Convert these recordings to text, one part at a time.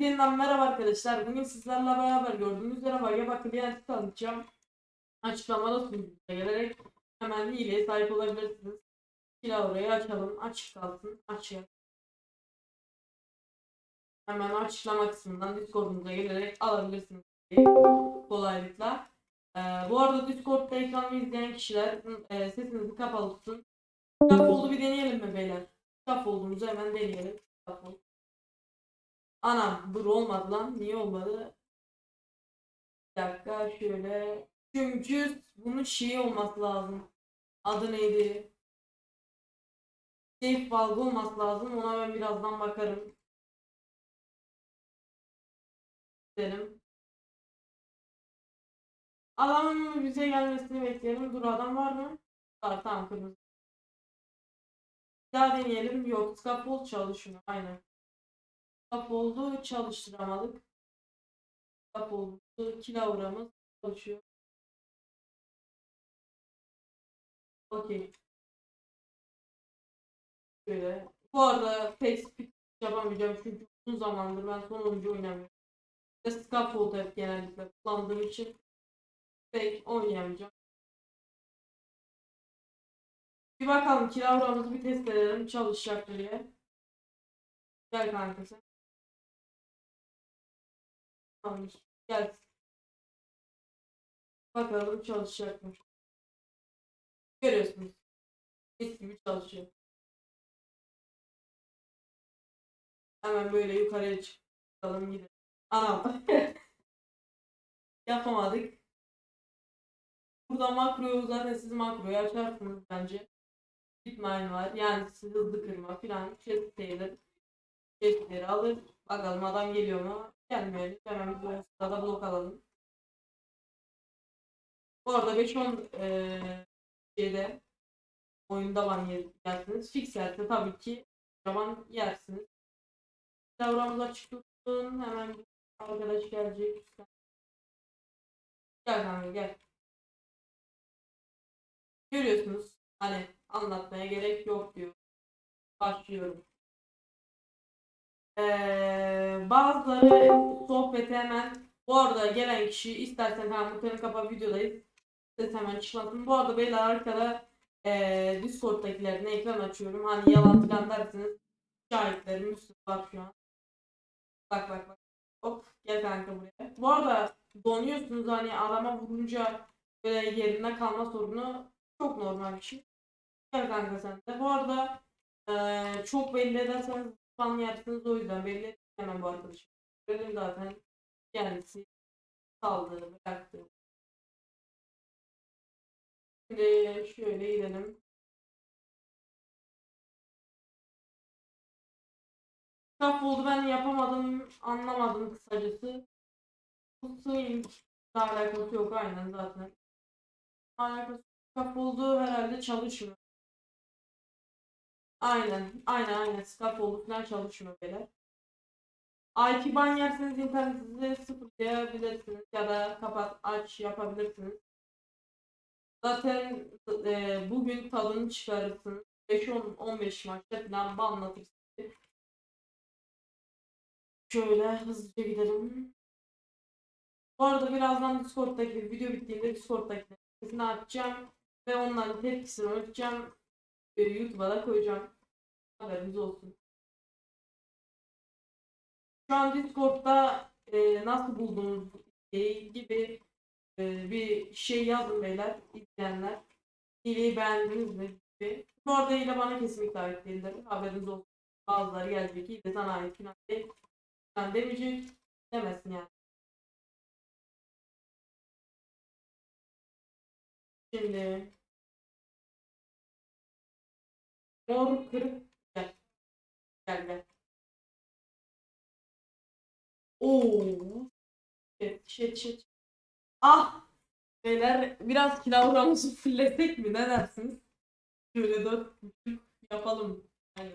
yeniden merhaba arkadaşlar. Bugün sizlerle beraber gördüğünüz üzere Vagaba Client'i tanıtacağım. Açıklamada sunucuya gelerek hemen hileye sahip olabilirsiniz. Kila açalım. Açık kalsın. Açık. Hemen açıklama kısmından Discord'umuza gelerek alabilirsiniz. Kolaylıkla. Ee, bu arada Discord'da ekranı izleyen kişiler e, sesinizi kapalı tutun. Scaffold'u bir deneyelim mi beyler? Scaffold'umuzu hemen deneyelim. Scaffold. Anam dur olmadı lan. Niye olmadı? Bir dakika şöyle. Çünkü bunun şeyi olması lazım. Adı neydi? Safe valve olması lazım. Ona ben birazdan bakarım. Gidelim. Adamın bize gelmesini bekleyelim. Dur adam var mı? Var tamam kırmızı. Bir daha deneyelim. Yok. Scaffold çalışmıyor. Aynen. Scaffold'u çalıştıramadık. Scaffold'u kilavramız çalışıyor. Okey. Şöyle. Bu arada pek speed yapamayacağım çünkü uzun zamandır ben son oyuncu oynamıyorum. Ve Scaffold hep genellikle kullandığım için pek oynayamayacağım. Bir bakalım kilavramızı bir test edelim çalışacak diye. Gel kanka sen. Tamam. Gel. Bakalım çalışacak mı? Görüyorsunuz. Mis gibi çalışıyor. Hemen böyle yukarıya çıkalım gidelim. Anam. Yapamadık. Burada makroyu zaten siz makroyu açarsınız bence. Bitmine var. Yani siz hızlı kırma filan. Chest sayılır. Chestleri alır. Bakalım adam geliyor mu? Gelmiyor. Hemen bu sırada blok alalım. Bu arada 5-10 eee şeyde oyunda ban yersiniz. Fix yerse tabii ki ban yersiniz. Davranımız açık tutun. Hemen bir arkadaş gelecek. Gel kanka gel. Görüyorsunuz. Hani anlatmaya gerek yok diyor. Başlıyorum. Ee, bazıları sohbete hemen bu arada gelen kişi istersen hemen muhtemelen kapa videodayız. Ses hemen çıkmasın. Bu arada beyler arkada ee, Discord'dakilerine ekran açıyorum. Hani yalan filan dersiniz. Şahitlerim üstü var şu an. Bak bak bak. Hop gel kanka buraya. Bu arada donuyorsunuz hani adama vurunca böyle yerinde kalma sorunu çok normal bir şey. Gel kanka sen de. Bu arada ee, çok belli ederseniz yersiniz o yüzden belli hemen bu arkadaşı. Benim zaten kendisi saldı, bıraktı. Şimdi şöyle gidelim. Scaffold'u ben yapamadım, anlamadım kısacası. Swing alakası yok aynen zaten. Alakası Scaffold'u herhalde çalışmıyor. Aynen, aynen aynen scaffold'u falan çalışmıyor böyle. IP ban yerseniz internetinizi sıfırlayabilirsiniz ya da kapat aç yapabilirsiniz. Zaten e, bugün tadını çıkarırsınız. 5-10-15 maçta falan banlatırsınız. Şöyle hızlıca gidelim. Bu arada birazdan Discord'daki video bittiğinde Discord'daki sesini açacağım ve onların tepkisini ölçeceğim. YouTube'a da koyacağım. Haberiniz olsun. Şu an Discord'da e, nasıl buldunuz hileyi gibi e, bir şey yazın beyler, izleyenler. Hileyi beğendiniz mi gibi. Bu arada hile bana kesinlikle ait değildir. Haberiniz olsun. Bazıları gelecek hile sana ait falan değil. Sen demeyecek. Demesin yani. Şimdi Mor kırık gel. Gel gel. Oo. Shit shit shit. Ah. Beyler biraz kilavramızı fullesek mi ne dersiniz? Şöyle dört buçuk yapalım. Yani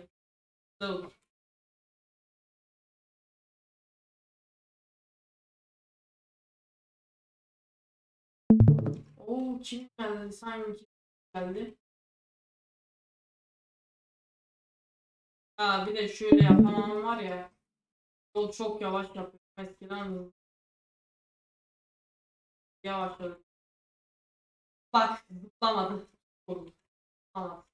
güzel olur. Oo kim geldi? Simon kim geldi? Ha bir de şöyle yapamam var ya. Yol çok yavaş yapıyor. Eskiden. Yavaşladı. Bak zıplamadı. Tamam.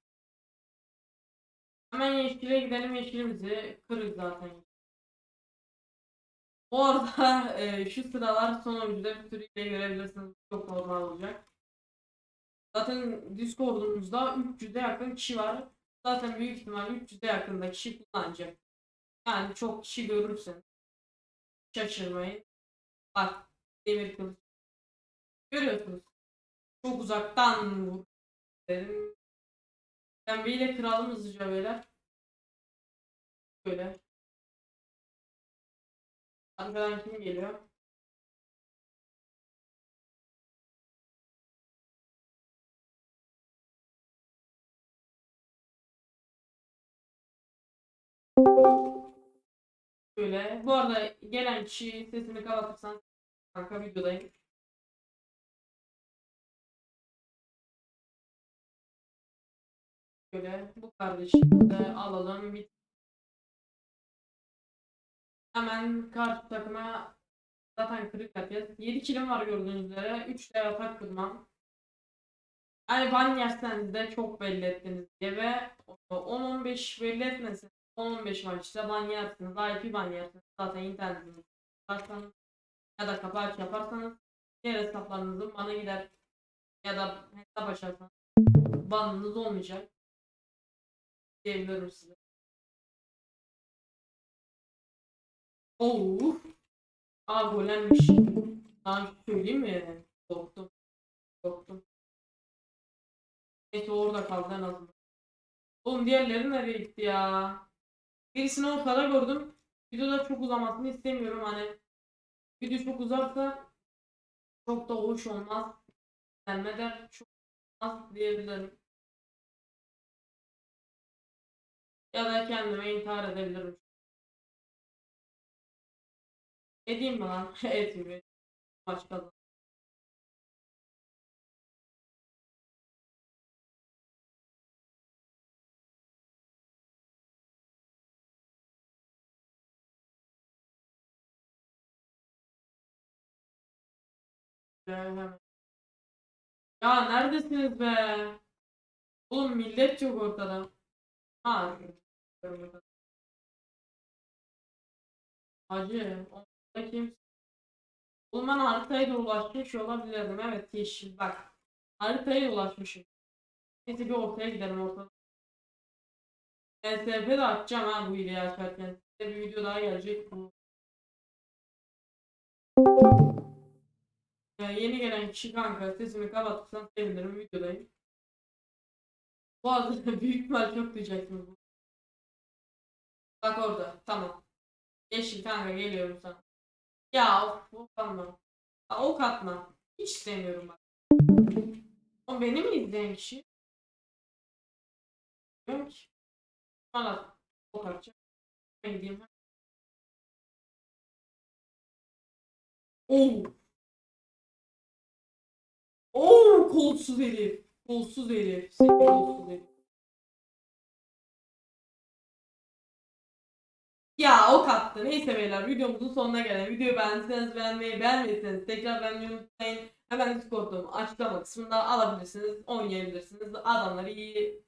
Hemen yeşile gidelim yeşilimizi kırız zaten. Bu arada e, şu sıralar son oyuncuda bir sürü görebilirsiniz. Çok normal olacak. Zaten Discord'umuzda 300'e yakın kişi var. Zaten büyük ihtimal 300'e yakında kişi kullanacak. Yani çok kişi görürsen şaşırmayın. Bak demir kılıç. Görüyorsunuz. Çok uzaktan vur. Dedim. Pembeyle kıralım hızlıca böyle. Böyle. Arkadan kim geliyor? Böyle. Bu arada gelen kişi sesini kapatırsan kanka videodayım. Böyle bu kardeşimizi de alalım. Hemen karşı takıma zaten kırık yapacağız. 7 kilim var gördüğünüz üzere. 3 de atak kırmam. Yani ban yerseniz de çok belli ettiniz diye ve 10-15 belli etmeseniz 10-15 maçta ban yersiniz. IP ban yersiniz. Zaten internetinizi yaparsanız ya da kapı aç yaparsanız diğer hesaplarınızın bana gider ya da hesap açarsanız banınız olmayacak diyebilirim size. Oo. Aa golemmiş. Daha söyleyeyim mi? Korktum. Korktum. Neyse orada kaldı en azından. Oğlum diğerleri nereye gitti ya? Birisini ortada gördüm. Videoda çok uzamasını istemiyorum hani. Video çok uzarsa çok da hoş olmaz. Gelmeden çok az diyebilirim. Ya da kendime intihar edebilirim. Edeyim mi lan? Etmiyor. Maç kazan. Ya neredesiniz be? Oğlum millet yok ortada. Ha. Hacı. Orada kim? Oğlum ben haritaya da ulaşmış olabilirdim. Evet yeşil bak. Haritaya ulaşmışım. Neyse bir ortaya gidelim ortada. ESP de açacağım ha bu videoyu açarken. Size bir video daha gelecek bu. Yeni gelen kişi kanka sesimi kapatırsan sevinirim videodayım. Bu arada büyük ihtimal çok duyacaksınız bu. Bak orada tamam. Yeşil kanka geliyorum sana. Ya of ok atma. Ya, ok atma. Hiç istemiyorum bak. O beni mi izleyen kişi? Bilmiyorum ki. Bana ok atacak. Ben gideyim. Oo. Oo kolsuz herif. Kolsuz herif. Seni kolsuz herif. Ya ok attı. Neyse beyler videomuzun sonuna gelelim. Videoyu beğendiyseniz beğenmeyi beğenmediyseniz tekrar beğenmeyi unutmayın. Hemen Discord'um açıklama kısmında alabilirsiniz. Oynayabilirsiniz. Adamları iyi